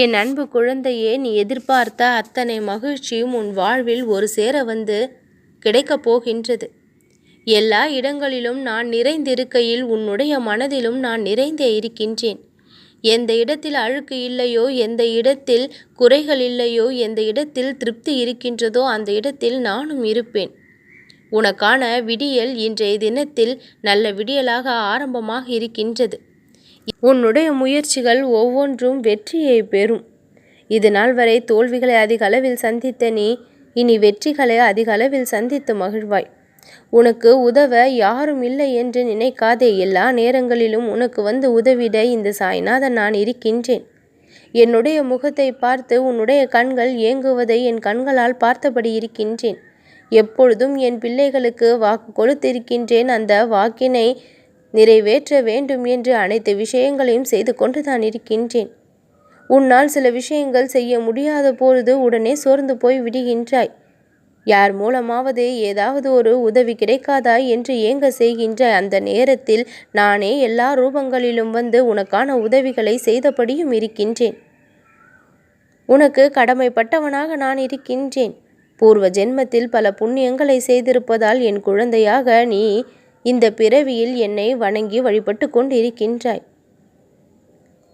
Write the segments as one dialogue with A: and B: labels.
A: என் அன்பு குழந்தையே நீ எதிர்பார்த்த அத்தனை மகிழ்ச்சியும் உன் வாழ்வில் ஒரு சேர வந்து கிடைக்கப் போகின்றது. எல்லா இடங்களிலும் நான் நிறைந்திருக்கையில் உன்னுடைய மனதிலும் நான் நிறைந்தே இருக்கின்றேன். எந்த இடத்தில் அழுக்கு இல்லையோ எந்த இடத்தில் குறைகள் இல்லையோ எந்த இடத்தில் திருப்தி இருக்கின்றதோ அந்த இடத்தில் நானும் இருப்பேன். உனக்கான விடியல் இன்றைய தினத்தில் நல்ல விடியலாக ஆரம்பமாக இருக்கின்றது. உன்னுடைய முயற்சிகள் ஒவ்வொன்றும் வெற்றியை பெறும். இது நாள் வரை தோல்விகளை அதிக அளவில் சந்தித்த நீ இனி வெற்றிகளை அதிக அளவில் சந்தித்து மகிழ்வாய். உனக்கு உதவ யாரும் இல்லை என்று நினைக்காதே. எல்லா நேரங்களிலும் உனக்கு வந்து உதவிட இந்த சாய்நாதன் நான் இருக்கின்றேன். என்னுடைய முகத்தை பார்த்து உன்னுடைய கண்கள் ஏங்குவதை என் கண்களால் பார்த்தபடி இருக்கின்றேன். எப்பொழுதும் என் பிள்ளைகளுக்கு வாக்கு கொடுத்திருக்கின்றேன். அந்த வாக்கினை நிறைவேற்ற வேண்டும் என்று அனைத்து விஷயங்களையும் செய்து கொண்டுதான் இருக்கின்றேன். உன்னால் சில விஷயங்கள் செய்ய முடியாத பொழுது உடனே சோர்ந்து போய் விடுகின்றாய். யார் மூலமாவது ஏதாவது ஒரு உதவி கிடைக்காதா என்று ஏங்க செய்கின்ற அந்த நேரத்தில் நானே எல்லா ரூபங்களிலும் வந்து உனக்கான உதவிகளை செய்தபடியும் இருக்கின்றேன். உனக்கு கடமைப்பட்டவனாக நான் இருக்கின்றேன். பூர்வ ஜென்மத்தில் பல புண்ணியங்களை செய்திருப்பதால் என் குழந்தையாக நீ இந்த பிறவியில் என்னை வணங்கி வழிபட்டு கொண்டிருக்கின்றாய்.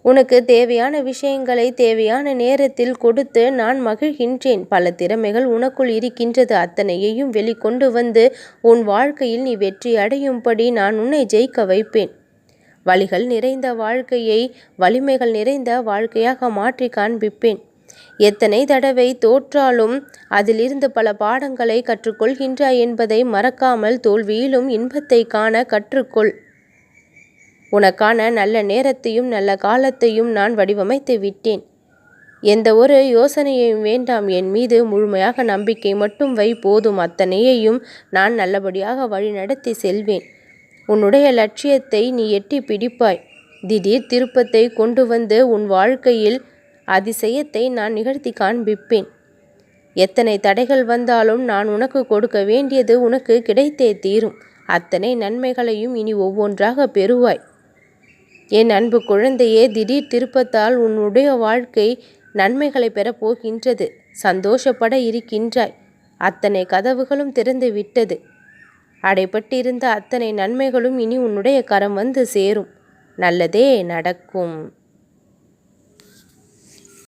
A: உனக்கு தேவையான விஷயங்களை தேவையான நேரத்தில் கொடுத்து நான் மகிழ்கின்றேன். பல திறமைகள் உனக்குள் இருக்கின்றது. அத்தனையையும் வெளிக்கொண்டு வந்து உன் வாழ்க்கையில் நீ வெற்றி அடையும்படி நான் உன்னை ஜெயிக்க வைப்பேன். வழிகள் நிறைந்த வாழ்க்கையை வலிமைகள் நிறைந்த வாழ்க்கையாக மாற்றி காண்பிப்பேன். எத்தனை தடவை தோற்றாலும் அதிலிருந்து பல பாடங்களை கற்றுக்கொள்கின்றாய் என்பதை மறக்காமல் தோல்வியிலும் இன்பத்தை காண கற்றுக்கொள். உனக்கான நல்ல நேரத்தையும் நல்ல காலத்தையும் நான் வடிவமைத்து விட்டேன். எந்த ஒரு யோசனையையும் வேண்டாம். என் மீது முழுமையாக நம்பிக்கை மட்டும் வை. போதும். அத்தனையையும் நான் நல்லபடியாக வழிநடத்தி செல்வேன். உன்னுடைய லட்சியத்தை நீ எட்டி பிடிப்பாய். திடீர் திருப்பத்தை கொண்டு வந்து உன் வாழ்க்கையில் அதிசயத்தை நான் நிகழ்த்தி காண்பிப்பேன். எத்தனை தடைகள் வந்தாலும் நான் உனக்கு கொடுக்க வேண்டியது உனக்கு கிடைத்தே தீரும். அத்தனை நன்மைகளையும் இனி ஒவ்வொன்றாக பெறுவாய். என் அன்பு குழந்தையே திடீர் திருப்பத்தால் உன்னுடைய வாழ்க்கை நன்மைகளை பெறப்போகின்றது சந்தோஷப்பட இருக்கின்றாய். அத்தனை கதவுகளும் திறந்து விட்டது. அடைப்பட்டிருந்த அத்தனை நன்மைகளும் இனி உன்னுடைய கரம் வந்து சேரும். நல்லதே நடக்கும்.